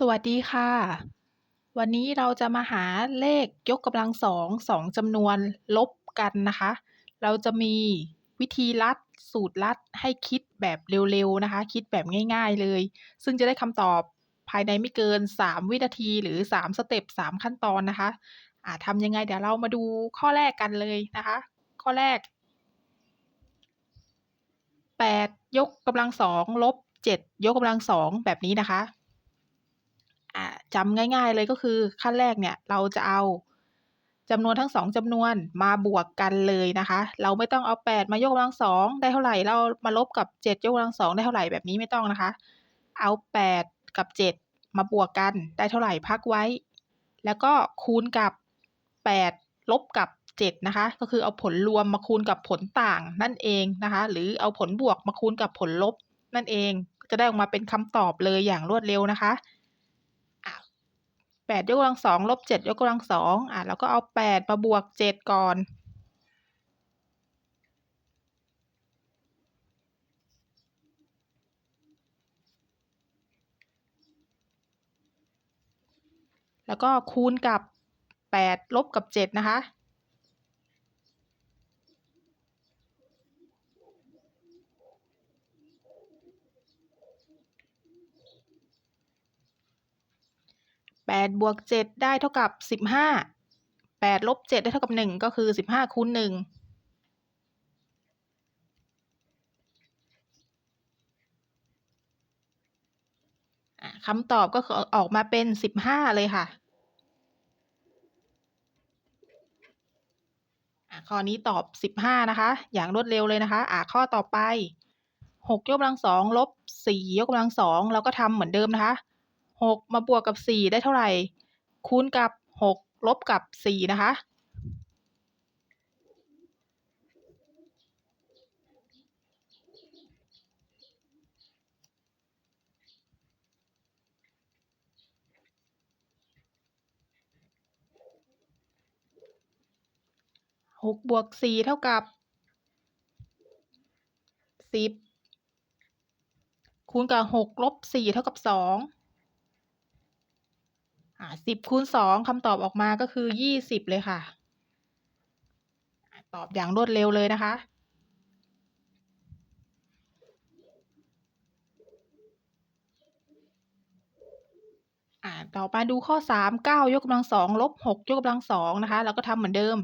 สวัสดีค่ะ วันนี้เราจะมาหาเลขยกกำลังสองสองจำนวนลบกันนะคะ เราจะมีวิธีลัดสูตรลัดให้คิดแบบเร็วๆนะคะ คิดแบบง่าย ๆเลย ซึ่งจะได้คำตอบภายในไม่เกิน 3 วินาทีหรือ 3 สเต็ป3 ขั้นตอนนะคะอ่าทำยังไงเดี๋ยวเรามาดูข้อแรกกันเลยนะคะ ข้อแรก 8 ยกกำลังสองลบ7ยกกำลังสองแบบนี้นะคะ อ่าจำง่ายๆเลยก็คือขั้นแรกเนี่ยเราจะเอาจำนวนทั้งสองจำนวนมาบวกกันเลยนะคะ เราไม่ต้องเอา 8 มายกกำลังสองได้เท่าไหร่เรามาลบกับ 7 ยกกำลังสองได้เท่าไหร่แบบนี้ไม่ต้องนะคะ เอา 8 กับ 7 มาบวกกันได้เท่าไหร่พักไว้ แล้วก็คูณกับ 8 ลบกับ 7 นะคะ ก็คือเอาผลรวมมาคูณกับผลต่างนั่นเองนะคะ หรือเอาผลบวกมาคูณกับผลลบนั่นเอง จะได้ออกมาเป็นคำตอบเลยอย่างรวดเร็วนะคะอะ แปดยกกำลังสองลบเจ็ดยกกำลังสองอะแล้วก็เอาแปดมาบวกเจ็ดก่อน แล้วก็คูณกับแปดลบกับเจ็ดนะคะ 8บวก7ได้เท่ากับ 15 8ลบ7ได้เท่ากับ 1 ก็คือ 15คูณ1อะคำตอบก็คือออกมาเป็น15เลยค่ะอะ ข้อนี้ตอบ15นะคะ อย่างรวดเร็วเลยนะคะอะข้อต่อไป6ยกกำลังสองลบ4ยกกำลังสองเราก็ทำเหมือนเดิมนะคะ 6มาบวกกับ4ได้เท่าไหร่ คูณกับ6ลบกับ4นะคะ6บวก4เท่ากับ10คูณกับ6ลบ4เท่ากับ2อ่ อ่า10คูณ2คำตอบออกมาก็คือ20เลยค่ะ ตอบอย่างรวดเร็วเลยนะคะอ่าต่อมาดูข้อ 3 9 ยกกำลังสองลบ6ยกกำลังสองนะคะเราก็ทำเหมือนเดิม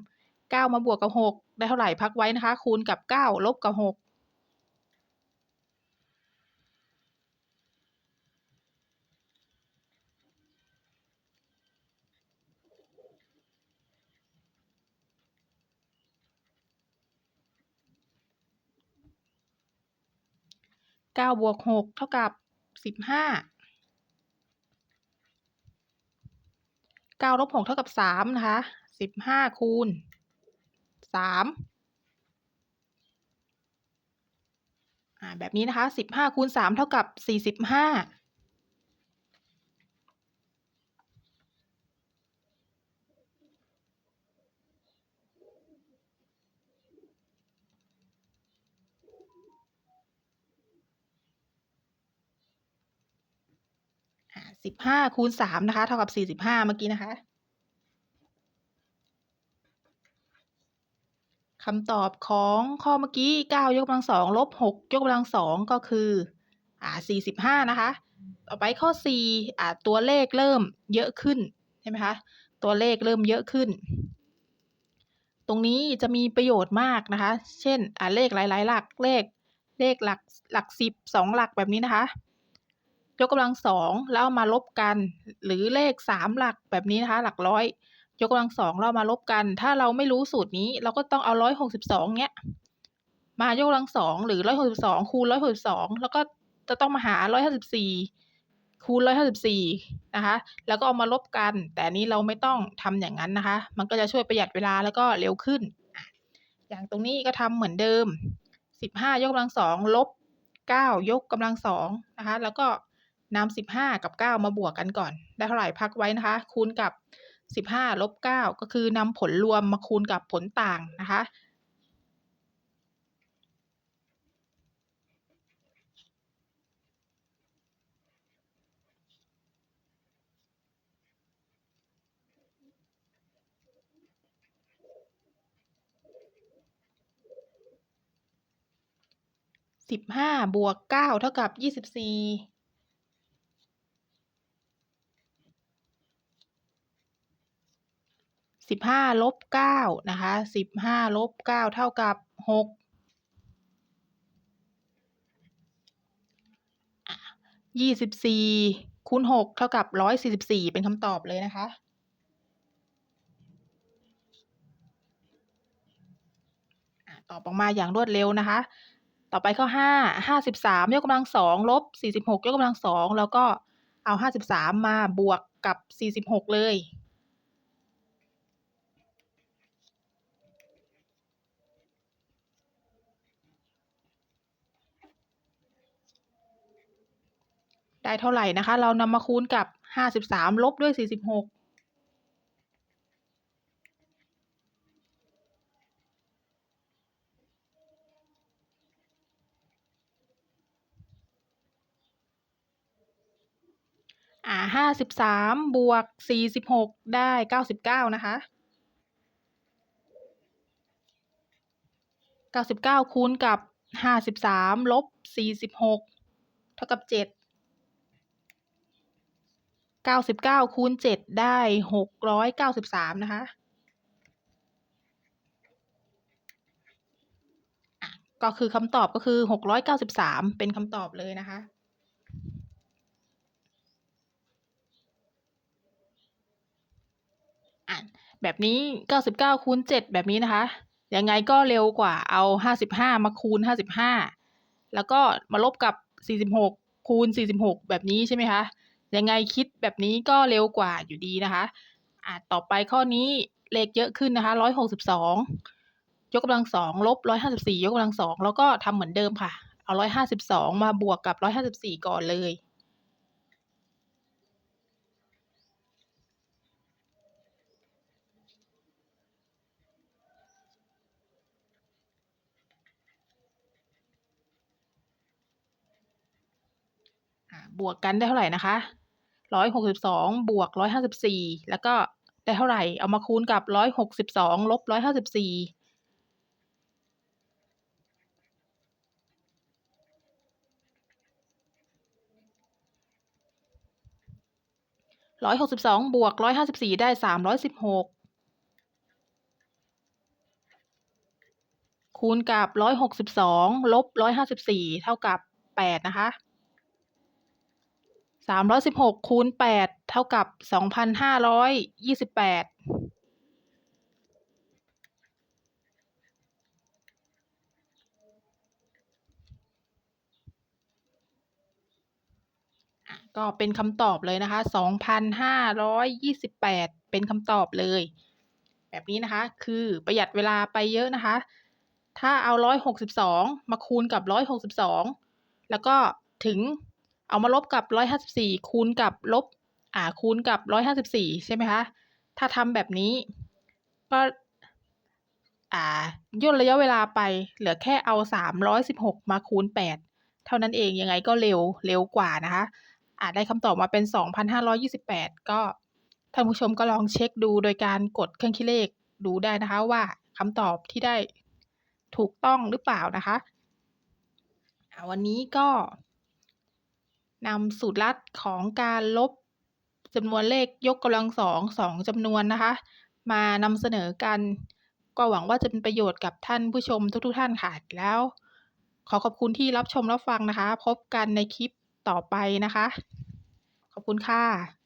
9 มาบวกกับ 6 ได้เท่าไหร่พักไว้นะคะ คูณกับ 9 ลบกับ เก้าบวกหกเท่ากับสิบห้าเก้าลบหกเท่ากับสามนะคะสิบห้าคูณสามอ่าแบบนี้นะคะสิบห้าคูณสามเท่ากับสี่สิบห้า 15คูณ3นะคะ เท่ากับ45เมื่อกี้นะคะคำตอบของข้อเมื่อกี้9ยกกำลังสองลบ6ยกกำลังสองก็คืออ่า45นะคะ ต่อไปข้อ4อ่าตัวเลขเริ่มเยอะขึ้นใช่ไหมคะตัวเลขเริ่มเยอะขึ้น ตรงนี้จะมีประโยชน์มากนะคะ เช่นอ่าเลขหลาย ๆ หลักเลขเลขหลักหลัก10 2หลักแบบนี้นะคะ ยกกำลังสองแล้วเอามาลบกัน หรือเลข3หลักแบบนี้นะคะ หลักร้อย ยกกำลังสองเอามาลบกัน ถ้าเราไม่รู้สูตรนี้ เราก็ต้องเอา162เนี้ยมายกกำลังสองหรือ162คูณ162แล้วก็จะต้องมาหา154คูณ154นะคะ แล้วก็เอามาลบกัน แต่นี้เราไม่ต้องทำอย่างนั้นนะคะ มันก็จะช่วยประหยัดเวลาแล้วก็เร็วขึ้น อย่างตรงนี้ก็ทำเหมือนเดิม15ยกกำลังสองลบ9ยกกำลังสองนะคะ แล้วก็ นำสิบห้ากับเก้ามาบวกกันก่อน ได้เท่าไหร่พักไว้นะคะ คูณกับสิบห้าลบเก้าก็คือนำผลรวมมาคูณกับผลต่างนะคะสิบห้าบวกเก้าเท่ากับยี่สิบสี่ สิบห้าลบเก้านะคะสิบห้าลบเก้าเท่ากับหกยี่สิบสี่คูณหกเท่ากับร้อยสี่สิบสี่เป็นคำตอบเลยนะคะอะตอบออกมาอย่างรวดเร็วนะคะ ต่อไปข้อห้าห้าสิบสามยกกำลังสองลบสี่สิบหกยกกำลังสองแล้วก็เอาห้าสิบสามมาบวกกับสี่สิบหกเลย ได้เท่าไหร่นะคะ เรานำมาคูณกับห้าสิบสามลบด้วยสี่สิบหกอ่าห้าสิบสามบวกสี่สิบหกได้เก้าสิบเก้านะคะเก้าสิบเก้าคูณกับห้าสิบสามลบสี่สิบหกเท่ากับเจ็ด เก้าสิบเก้าคูณเจ็ดได้หกร้อยเก้าสิบสามนะคะก็คือคำตอบก็คือหกร้อยเก้าสิบสามเป็นคำตอบเลยนะคะอะแบบนี้ 99คูณ7แบบนี้นะคะ ยังไงก็เร็วกว่าเอา 55 มาคูณ 55 แล้วก็มาลบกับ 46 คูณ 46 แบบนี้ใช่ไหมคะ ยังไงคิดแบบนี้ก็เร็วกว่าอยู่ดีนะคะอะต่อไปข้อนี้เลขเยอะขึ้นนะคะ162ยหกสิบสองยกกำลังสองลบ154ยห้าสิบสี่ยกกำลังสองแล้วก็ทำเหมือนเดิมค่ะ เอา152มาบวกกับ154ก่อนเลยบวกกันได้เท่าไหร่นะคะ ร้อยหกสิบสองบวกร้อยห้าสิบสี่แล้วก็ได้เท่าไหร่ เอามาคูณกับร้อยหกสิบสองลบร้อยห้าสิบสี่ร้อยหกสิบสองบวกร้อยห้าสิบสี่ได้สามร้อยสิบหกคูณกับร้อยหกสิบสองลบร้อยห้าสิบสี่เท่ากับแปดนะคะ สามร้อยสิบหกคูณแปดเท่ากับสองพันห้าร้อยยี่สิบแปดก็เป็นคำตอบเลยนะคะสองพันห้าร้อยยี่สิบแปดเป็นคำตอบเลย แบบนี้นะคะ คือประหยัดเวลาไปเยอะนะคะ ถ้าเอาร้อยหกสิบสองมาคูณกับร้อยหกสิบสองแล้วก็ถึง เอามาลบกับร้อยห้าสิบสี่คูณกับลบอ่าคูณกับร้อยห้าสิบสี่ใช่ไหมคะ ถ้าทำแบบนี้ก็อ่าย่นระยะเวลาไปเหลือแค่เอาสามร้อยสิบหกมาคูณแปดเท่านั้นเองยังไงก็เร็วเร็วกว่านะคะอ่าได้คำตอบมาเป็นสองพันห้าร้อยี่สิบแปดก็ท่านผู้ชมก็ลองเช็คดูโดยการกดเครื่องคิดเลขดูได้นะคะว่าคำตอบที่ได้ถูกต้องหรือเปล่านะคะ วันนี้ก็ นำสูตรลัดของการลบจำนวนเลขยกกำลังสองสองจำนวนนะคะ มานำเสนอกัน ก็หวังว่าจะเป็นประโยชน์กับท่านผู้ชมทุกๆทท่านค่ะแล้ว ขอขอบคุณที่รับชมรับฟังนะคะ พบกันในคลิปต่อไปนะคะ ขอบคุณค่ะ